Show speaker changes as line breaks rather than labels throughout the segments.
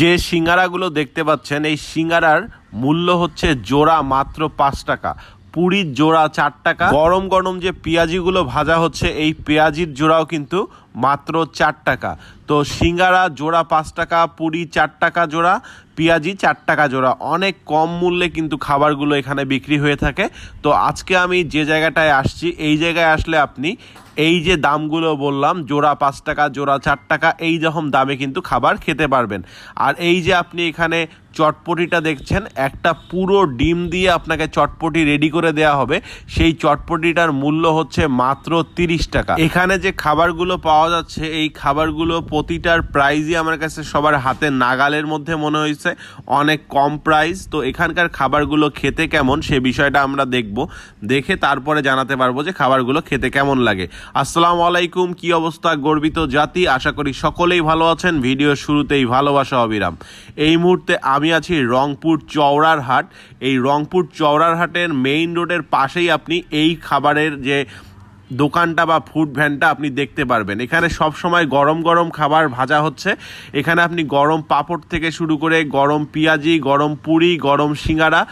যে সিঙ্গারাগুলো দেখতে পাচ্ছেন, এই সিঙ্গারার মূল্য হচ্ছে জোড়া মাত্র পাঁচ টাকা। পুরীর জোড়া চার টাকা। গরম গরম যে পেঁয়াজিগুলো ভাজা হচ্ছে, এই পেঁয়াজির জোড়াও কিন্তু মাত্র চার টাকা। তো সিঙ্গারা জোড়া পাঁচ টাকা, পুরি চার টাকা জোড়া, পেঁয়াজি চার টাকা জোড়া। অনেক কম মূল্যে কিন্তু খাবারগুলো এখানে বিক্রি হয়ে থাকে। তো আজকে আমি যে জায়গাটায় আসছি, এই জায়গায় আসলে আপনি এই যে দামগুলো বললাম, জোড়া পাঁচ টাকা, জোড়া চার টাকা, এই রকম দামে কিন্তু খাবার খেতে পারবেন। আর এই যে আপনি এখানে চটপটিটা দেখছেন, একটা পুরো ডিম দিয়ে আপনাকে চটপটি রেডি করে দেওয়া হবে। সেই চটপটিটার মূল্য হচ্ছে মাত্র তিরিশ টাকা। এখানে যে খাবারগুলো পাওয়া যাচ্ছে এই খাবারগুলো। প্রতিটার প্রাইজই আমার কাছে সবার হাতে নাগালের মধ্যে মনে হয়েছে। অনেক কম প্রাইস তো এখানকার খাবারগুলো খেতে কেমন সে বিষয়টা আমরা দেখব। দেখে তারপরে জানাতে পারব যে খাবারগুলো খেতে কেমন লাগে। আসসালামু আলাইকুম, কি অবস্থা গর্বিত জাতি? আশা করি সকলেই ভালো আছেন। ভিডিও শুরুতেই ভালোবাসা, অবিরাম। এই মুহূর্তে আমি আছি রংপুর চওড়ার হাট। এই রংপুর চওড়ার হাটের মেইন রোডের পাশেই আপনি এই খাবারের যে দোকানটা বা ফুড ভ্যানটা আপনি দেখতে পারবেন। এখানে সব সময় গরম গরম খাবার ভাজা হচ্ছে। এখানে আপনি গরম পাপড় থেকে শুরু করে গরম পেঁয়াজি, গরম পুরি, গরম সিঙ্গারা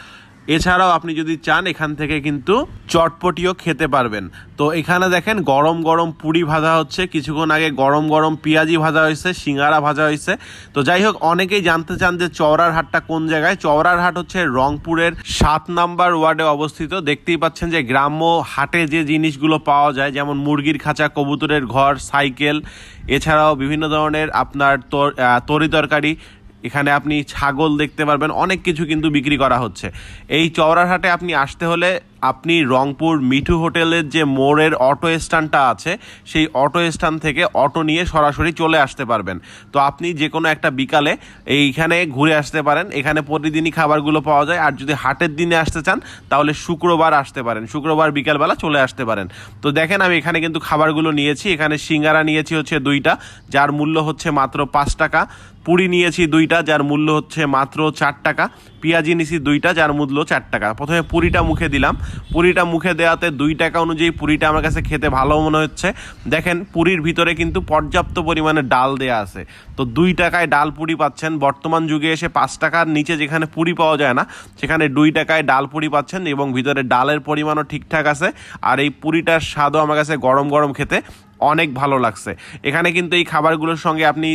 এছাড়াও আপনি যদি চান, এখান থেকে কিন্তু চটপটিও খেতে পারবেন। তো এখানে দেখেন, গরম গরম পুরি ভাজা হচ্ছে। কিছুক্ষণ আগে গরম গরম পেঁয়াজি ভাজা হয়েছে, সিঙ্গারা ভাজা হয়েছে। তো যাই হোক, অনেকেই জানতে চান যে চওড়ার হাটটা কোন জায়গায়? চওড়ার হাট হচ্ছে রংপুরের সাত নাম্বার ওয়ার্ডে অবস্থিত। দেখতেই পাচ্ছেন যে গ্রাম্য হাটে যে জিনিসগুলো পাওয়া যায়, যেমন মুরগির খাঁচা, কবুতরের ঘর, সাইকেল, এছাড়াও বিভিন্ন ধরনের আপনার তর- তরি তরকারি এখানে আপনি ছাগল দেখতে পারবেন, অনেক কিছু কিন্তু বিক্রি করা হচ্ছে। এই চওড়ার হাটে আপনি আসতে হলে আপনি রংপুর মিঠু হোটেলের যে মোড়ের অটো স্ট্যান্ডটা আছে, সেই অটো স্ট্যান্ড থেকে অটো নিয়ে সরাসরি চলে আসতে পারবেন। তো আপনি যে কোনো একটা বিকালে এইখানে ঘুরে আসতে পারেন। এখানে প্রতিদিনই খাবারগুলো পাওয়া যায়। আর যদি হাটের দিনে আসতে চান, তাহলে শুক্রবার আসতে পারেন। শুক্রবার বিকালবেলা চলে আসতে পারেন। তো দেখেন, আমি এখানে কিন্তু খাবারগুলো নিয়েছি। এখানে সিঙ্গারা নিয়েছি হচ্ছে দুইটা, যার মূল্য হচ্ছে মাত্র পাঁচ টাকা। পুরি নিয়েছি দুইটা, যার মূল্য হচ্ছে মাত্র চার টাকা। পেঁয়াজি নিয়েছি দুইটা, যার মূল্য চার টাকা। প্রথমে পুরিটা মুখে দিলাম। পুরিটা মুখে দেওয়াতে দুই টাকা অনুযায়ী পুরিটা আমার কাছে খেতে ভালো মনে হচ্ছে। দেখেন, পুরির ভিতরে কিন্তু পর্যাপ্ত পরিমাণে ডাল দেয়া আছে। তো দুই টাকায় ডাল পুরি পাচ্ছেন। বর্তমান যুগে এসে পাঁচ টাকার নিচে যেখানে পুরি পাওয়া যায় না, সেখানে দুই টাকায় ডাল পুরি পাচ্ছেন এবং ভিতরে ডালের পরিমাণও ঠিকঠাক আছে। আর এই পুরিটার স্বাদও আমার কাছে গরম গরম খেতে অনেক ভালো লাগছে। এখানে কিন্তু এই খাবারগুলোর সঙ্গে আপনি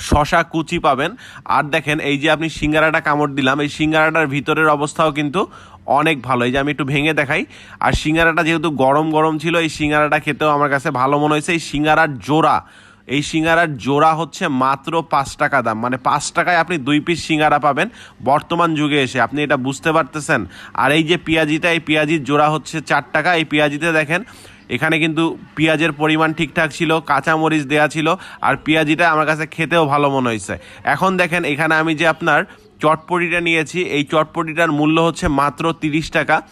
শশা কুচি পাবেন। আর দেখেন, এই যে আপনি সিঙ্গারাটা কামড় দিলাম, এই সিঙ্গারাটার ভিতরের অবস্থাও কিন্তু অনেক ভালো। এই যে আমি একটু ভেঙে দেখাই, আর সিঙ্গারাটা যেহেতু গরম গরম ছিল, এই সিঙ্গারাটা খেতেও আমার কাছে ভালো মনে হয়েছে। এই সিঙ্গারার জোড়া, এই সিঙ্গারার জোড়া হচ্ছে মাত্র পাঁচ টাকা দাম। মানে পাঁচ টাকায় আপনি দুই পিস সিঙ্গারা পাবেন বর্তমান যুগে এসে। আপনি এটা বুঝতে পারতেছেন। আর এই যে পেঁয়াজিটা, এই পেঁয়াজির জোড়া হচ্ছে চার টাকা। এই পেঁয়াজিতে দেখেন এখানে কিন্তু পেঁয়াজের পরিমাণ ঠিকঠাক ছিল, কাঁচামরিচ দেয়া ছিল, আর পেঁয়াজিটা আমার কাছে খেতেও ভালো মনে হয়েছে। এখন দেখেন, এখানে আমি যে আপনার চটপটিটা নিয়েছি, এই চটপটিটার মূল্য হচ্ছে মাত্র তিরিশ টাকা।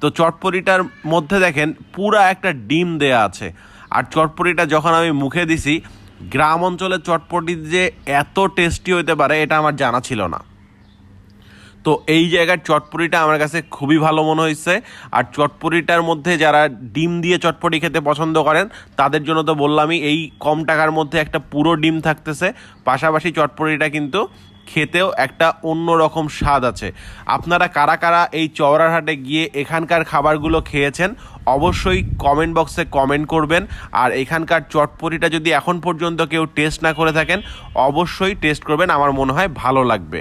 তো চটপটিটার মধ্যে দেখেন, পুরা একটা ডিম দেয়া আছে। আর চটপটিটা যখন আমি মুখে দিছি, গ্রাম অঞ্চলের চটপটি যে এত টেস্টি হতে পারে, এটা আমার জানা ছিল না। তো এই জায়গার চটপটিটা আমার কাছে খুবই ভালো মনে হয়েছে। আর চটপটিটার মধ্যে যারা ডিম দিয়ে চটপটি খেতে পছন্দ করেন, তাদের জন্য তো বললামই, এই কম টাকার মধ্যে একটা পুরো ডিম থাকতেছে। পাশাপাশি চটপটিটা কিন্তু খেতেও একটা অন্য রকম স্বাদ আছে। আপনারা কারা কারা এই চওড়ার হাটে গিয়ে এখানকার খাবারগুলো খেয়েছেন, অবশ্যই কমেন্ট বক্সে কমেন্ট করবেন। আর এখানকার চটপটিটা যদি এখন পর্যন্ত কেউ টেস্ট না করে থাকেন, অবশ্যই টেস্ট করবেন। আমার মনে হয় ভালো লাগবে।